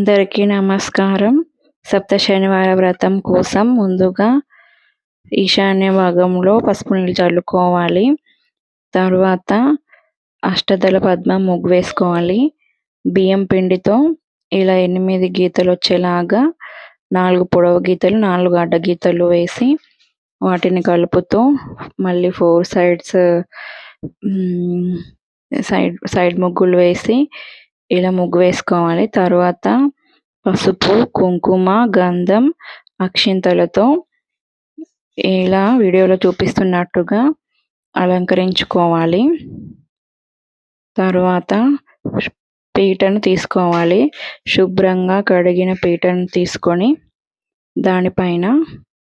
అందరికీ నమస్కారం. సప్త శనివార వ్రతం కోసం ముందుగా ఈశాన్య భాగంలో పసుపు నీళ్ళు చల్లుకోవాలి. తర్వాత అష్టదళ పద్మం ముగ్గు వేసుకోవాలి. బియ్యం పిండితో ఇలా ఎనిమిది గీతలు వచ్చేలాగా నాలుగు పొడవు గీతలు నాలుగు అడ్డ గీతలు వేసి వాటిని కలుపుతూ మళ్ళీ ఫోర్ సైడ్స్ సైడ్ సైడ్ ముగ్గులు వేసి ఇలా ముగ్గు వేసుకోవాలి. తర్వాత పసుపు కుంకుమ గంధం అక్షింతలతో ఇలా వీడియోలో చూపిస్తున్నట్టుగా అలంకరించుకోవాలి. తర్వాత పీటను తీసుకోవాలి. శుభ్రంగా కడిగిన పీటను తీసుకొని దానిపైన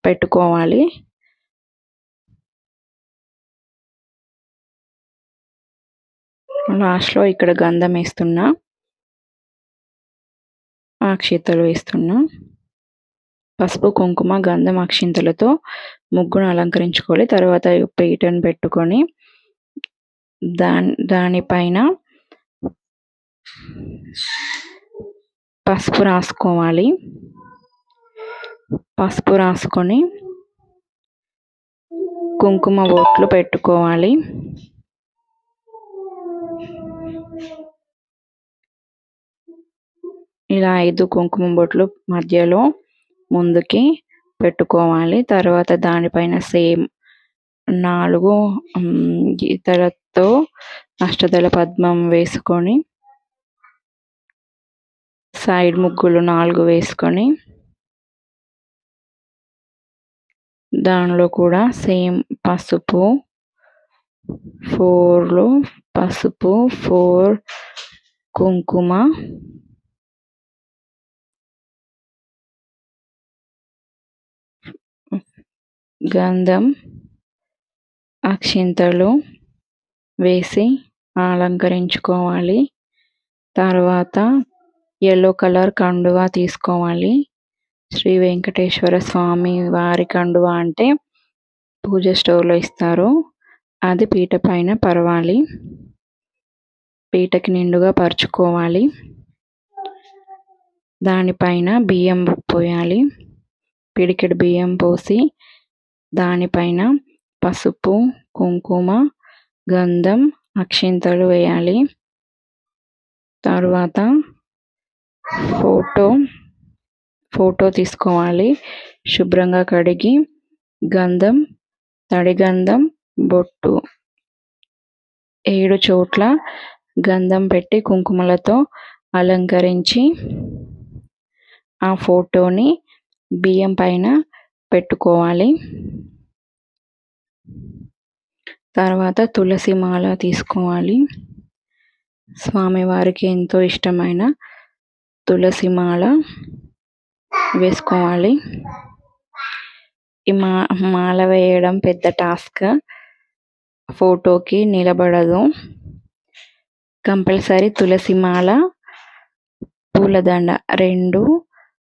పెట్టుకోవాలి. లాస్ట్లో ఇక్కడ గంధం వేస్తున్నా. అక్షింతలు వేస్తున్నాం. పసుపు కుంకుమ గంధం అక్షింతలతో ముగ్గును అలంకరించుకోవాలి. తర్వాత పీటను పెట్టుకొని దాని దానిపైన పసుపు రాసుకోవాలి. పసుపు రాసుకొని కుంకుమ బొట్లు పెట్టుకోవాలి. ఇలా ఐదు కుంకుమ బొట్లు మధ్యలో ముందుకి పెట్టుకోవాలి. తర్వాత దానిపైన సేమ్ నాలుగు గీతలతో అష్టదళ పద్మం వేసుకొని సైడ్ ముగ్గులు నాలుగు వేసుకొని దానిలో కూడా సేమ్ పసుపు ఫోర్లు పసుపు ఫోర్ కుంకుమ గంధం అక్షింతలు వేసి అలంకరించుకోవాలి. తర్వాత ఎల్లో కలర్ కండువా తీసుకోవాలి. శ్రీ వెంకటేశ్వర స్వామి వారి కండువా అంటే పూజ స్టోర్లో ఇస్తారు. అది పీట పైన పరవాలి. పీటకి నిండుగా పరుచుకోవాలి. దానిపైన బియ్యం పోయాలి. పిడికెడు బియ్యం పోసి దానిపైన పసుపు కుంకుమ గంధం అక్షింతలు వేయాలి. తర్వాత ఫోటో ఫోటో తీసుకోవాలి. శుభ్రంగా కడిగి గంధం తడి గంధం బొట్టు. ఏడు చోట్ల గంధం పెట్టి కుంకుమలతో అలంకరించి ఆ ఫోటోని బియ్యం పైన పెట్టుకోవాలి. తర్వాత తులసి మాల తీసుకోవాలి. స్వామివారికి ఎంతో ఇష్టమైన తులసి మాల వేసుకోవాలి. ఈ మా మాల వేయడం పెద్ద టాస్క్. ఫోటోకి నిలబడదు. కంపల్సరీ తులసి మాల పూలదండ రెండు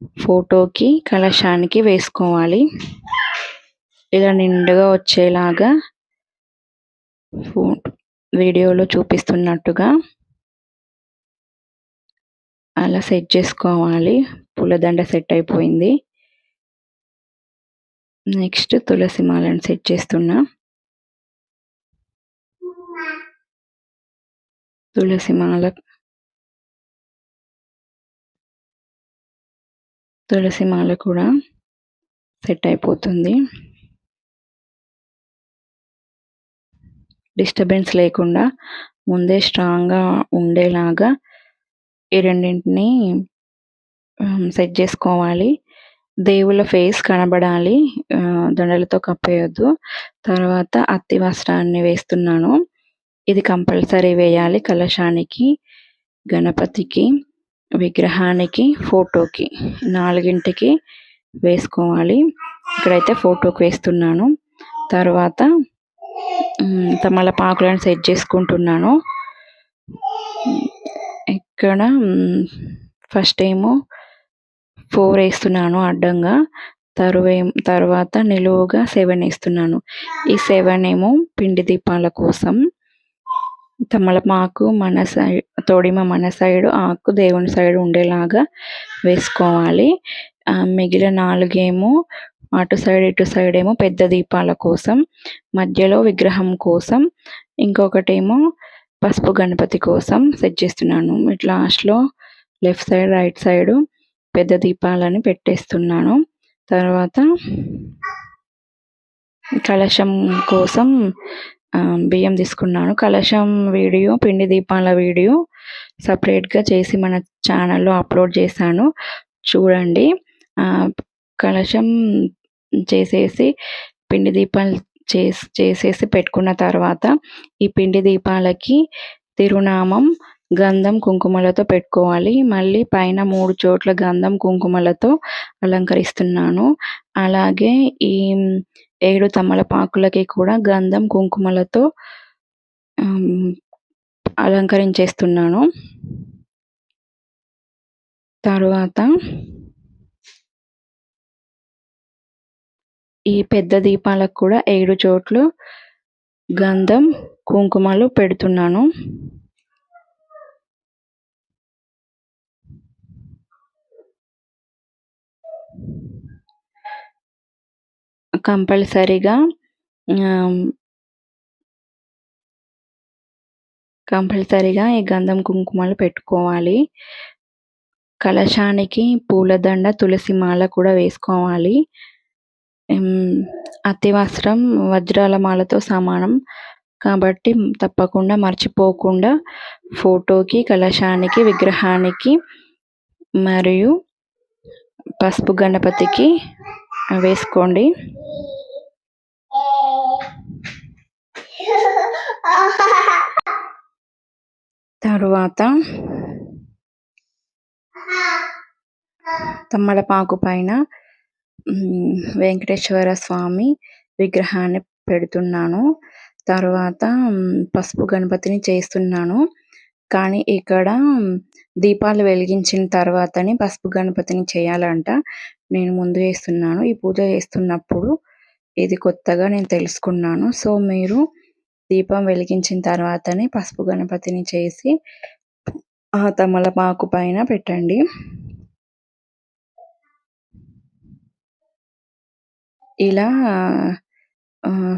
ఫోటోకి కలశానికి వేసుకోవాలి. ఇలా నిండుగా వచ్చేలాగా వీడియోలో చూపిస్తున్నట్టుగా అలా సెట్ చేసుకోవాలి. పూలదండ సెట్ అయిపోయింది. నెక్స్ట్ తులసి మాలను సెట్ చేస్తున్నా. తులసి మాల తులసి మాల కూడా సెట్ అయిపోతుంది. డిస్టర్బెన్స్ లేకుండా ముందే స్ట్రాంగ్గా ఉండేలాగా ఈ రెండింటిని సెట్ చేసుకోవాలి. దేవుళ్ళ ఫేస్ కనబడాలి. దండలతో కప్పేయొద్దు. తర్వాత అత్తి వస్త్రాన్ని వేస్తున్నాను. ఇది కంపల్సరీ వేయాలి కలశానికి గణపతికి. విగ్రహానికి ఫోటోకి నాలుగింటికి వేసుకోవాలి. ఇక్కడైతే ఫోటోకి వేస్తున్నాను. తర్వాత తమలపాకులను సెట్ చేసుకుంటున్నాను. ఇక్కడ ఫస్ట్ ఏమో ఫోర్ వేస్తున్నాను అడ్డంగా. తరువే తర్వాత నిలువుగా సెవెన్ వేస్తున్నాను. ఈ సెవెన్ ఏమో పిండి దీపాల కోసం. తమలపాకు మన సైడ్ తోడిమ మన సైడు ఆకు దేవుని సైడ్ ఉండేలాగా వేసుకోవాలి. మిగిలిన నాలుగేమో అటు సైడ్ ఇటు సైడ్ ఏమో పెద్ద దీపాల కోసం మధ్యలో విగ్రహం కోసం ఇంకొకటేమో పసుపు గణపతి కోసం సెట్ చేస్తున్నాను. లాస్ట్లో లెఫ్ట్ సైడ్ రైట్ సైడు పెద్ద దీపాలని పెట్టేస్తున్నాను. తర్వాత కలశం కోసం బియ్యం తీసుకున్నాను. కలశం వీడియో పిండి దీపాల వీడియో సపరేట్గా చేసి మన ఛానల్లో అప్లోడ్ చేశాను. చూడండి. కలశం చేసేసి పిండి దీపాలు చేసి చేసేసి పెట్టుకున్న తర్వాత ఈ పిండి దీపాలకి తిరునామం గంధం కుంకుమలతో పెట్టుకోవాలి. మళ్ళీ పైన మూడు చోట్ల గంధం కుంకుమలతో అలంకరిస్తున్నాను. అలాగే ఈ ఏడు తమలపాకులకి కూడా గంధం కుంకుమలతో అలంకరించేస్తున్నాను. తరువాత ఈ పెద్ద దీపాలకు కూడా ఏడు చోట్లు గంధం కుంకుమలు పెడుతున్నాను. కంపల్సరిగా కంపల్సరిగా ఈ గంధం కుంకుమలు పెట్టుకోవాలి. కలశానికి పూలదండ తులసి మాల కూడా వేసుకోవాలి. అతివస్త్రం వజ్రాల మాలతో సమానం. కాబట్టి తప్పకుండా మర్చిపోకుండా ఫోటోకి కలశానికి విగ్రహానికి మరియు పసుపు గణపతికి వేసుకోండి. తరువాత తమ్మలపాకు పైన వెంకటేశ్వర స్వామి విగ్రహాన్ని పెడుతున్నాను. తర్వాత పసుపు గణపతిని చేస్తున్నాను. కానీ ఇక్కడ దీపాలు వెలిగించిన తర్వాతనే పసుపు గణపతిని చేయాలంట. నేను ముందు చేస్తున్నాను ఈ పూజ చేస్తున్నప్పుడు ఇది కొత్తగా నేను తెలుసుకున్నాను. సో మీరు దీపం వెలిగించిన తర్వాతనే పసుపు గణపతిని చేసి ఆ తమలపాకు పైన పెట్టండి. ఇలా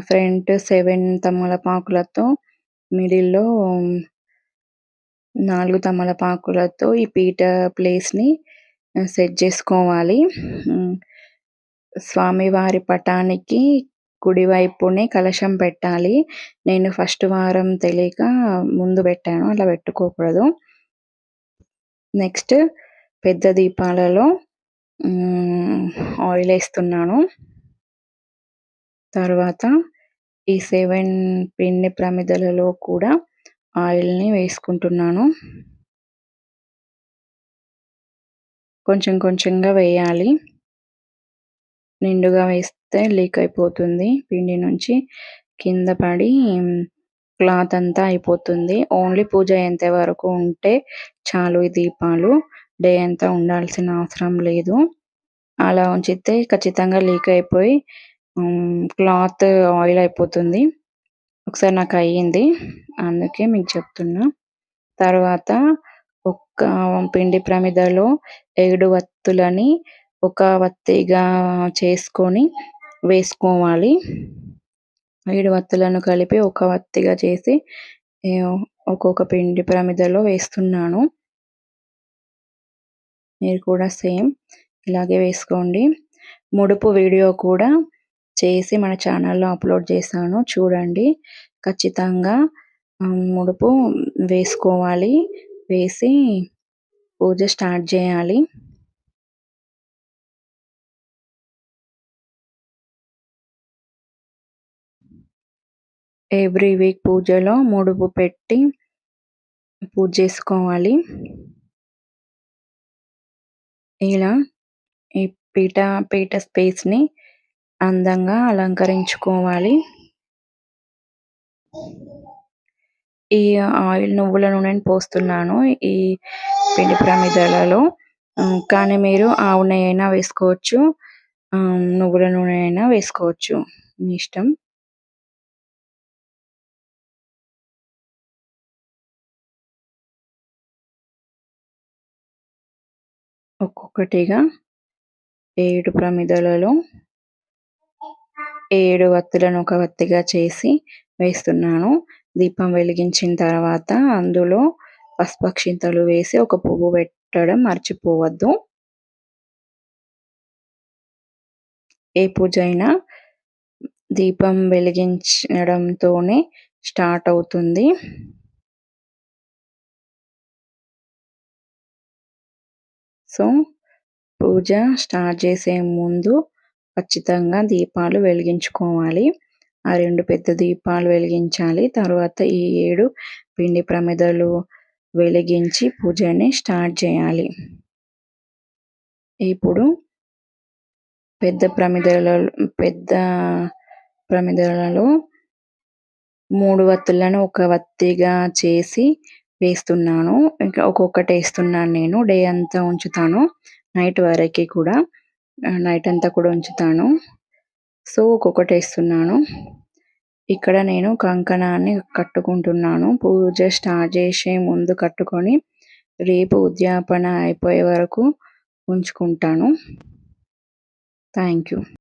ఫ్రంట్ సెవెన్ తమలపాకులతో మిడిల్లో నాలుగు తమలపాకులతో ఈ పీట ప్లేస్ని సెట్ చేసుకోవాలి. స్వామివారి పటానికి కుడివైపునే కలశం పెట్టాలి. నేను ఫస్ట్ వారం తెలియక ముందు పెట్టాను అలా పెట్టుకోకూడదు. నెక్స్ట్ పెద్ద దీపాలలో ఆయిల్ వేస్తున్నాను. తర్వాత ఈ సెవెన్ పిండి ప్రమిదలలో కూడా ఆయిల్ని వేసుకుంటున్నాను. కొంచెం కొంచెంగా వేయాలి. నిండుగా వేస్తే లీక్ అయిపోతుంది. పిండి నుంచి కింద పడి క్లాత్ అంతా అయిపోతుంది. ఓన్లీ పూజ అయ్యేంత వరకు ఉంటే చాలు ఈ దీపాలు. డే అంతా ఉండాల్సిన అవసరం లేదు. అలా ఉంచితే ఖచ్చితంగా లీక్ అయిపోయి క్లాత్ ఆయిల్ అయిపోతుంది. ఒకసారి నాకు అయ్యింది. అందుకే మీకు చెప్తున్నా. తర్వాత ఒక్క పిండి ప్రమిదలో ఏడు వత్తులని ఒక వత్తిగా చేసుకొని వేసుకోవాలి. ఏడు వత్తులను కలిపి ఒక వత్తిగా చేసి ఒక్కొక్క పిండి ప్రమిదలో వేస్తున్నాను. మీరు కూడా సేమ్ ఇలాగే వేసుకోండి. ముడుపు వీడియో కూడా చేసి మన ఛానల్లో అప్లోడ్ చేశాను చూడండి. ఖచ్చితంగా ముడుపు వేసుకోవాలి. వేసి పూజ స్టార్ట్ చేయాలి. ఎవ్రీ వీక్ పూజలో ముడుపు పెట్టి పూజ చేసుకోవాలి. ఇలా ఈ పీట పీట స్పేస్ని అందంగా అలంకరించుకోవాలి. ఈ ఆయిల్ నువ్వుల నూనెని పోస్తున్నాను ఈ పిండి ప్రమిదలలో. కానీ మీరు ఆవు నెయ్యి అయినా వేసుకోవచ్చు. నువ్వుల నూనె అయినా వేసుకోవచ్చు. మీ ఇష్టం. ఒక్కొక్కటిగా ఏడు ప్రమిదలలో ఏడు వత్తులను ఒక వత్తిగా చేసి వేస్తున్నాను. దీపం వెలిగించిన తర్వాత అందులో పసుపక్షింతలు వేసి ఒక పువ్వు పెట్టడం మర్చిపోవద్దు. ఏ పూజ అయినా దీపం వెలిగించడంతోనే స్టార్ట్ అవుతుంది. సో పూజ స్టార్ట్ చేసే ముందు ఖచ్చితంగా దీపాలు వెలిగించుకోవాలి. ఆ రెండు పెద్ద దీపాలు వెలిగించాలి. తర్వాత ఈ ఏడు పిండి ప్రమిదలు వెలిగించి పూజని స్టార్ట్ చేయాలి. ఇప్పుడు పెద్ద ప్రమిదలలో పెద్ద ప్రమిదలలో మూడు వత్తులను ఒక వత్తిగా చేసి వేస్తున్నాను. ఇంకా ఒక్కొక్కటి వేస్తున్నాను నేను. డే అంతా ఉంచుతాను. నైట్ వరకు కూడా నైట్ అంతా కూడా ఉంచుతాను. సో ఒక్కొక్కటి వేస్తున్నాను ఇక్కడ నేను కంకణాన్ని కట్టుకుంటున్నాను. పూజ స్టార్ట్ చేసే ముందు కట్టుకొని రేపు ఉద్యాపన అయిపోయే వరకు ఉంచుకుంటాను. Thank you.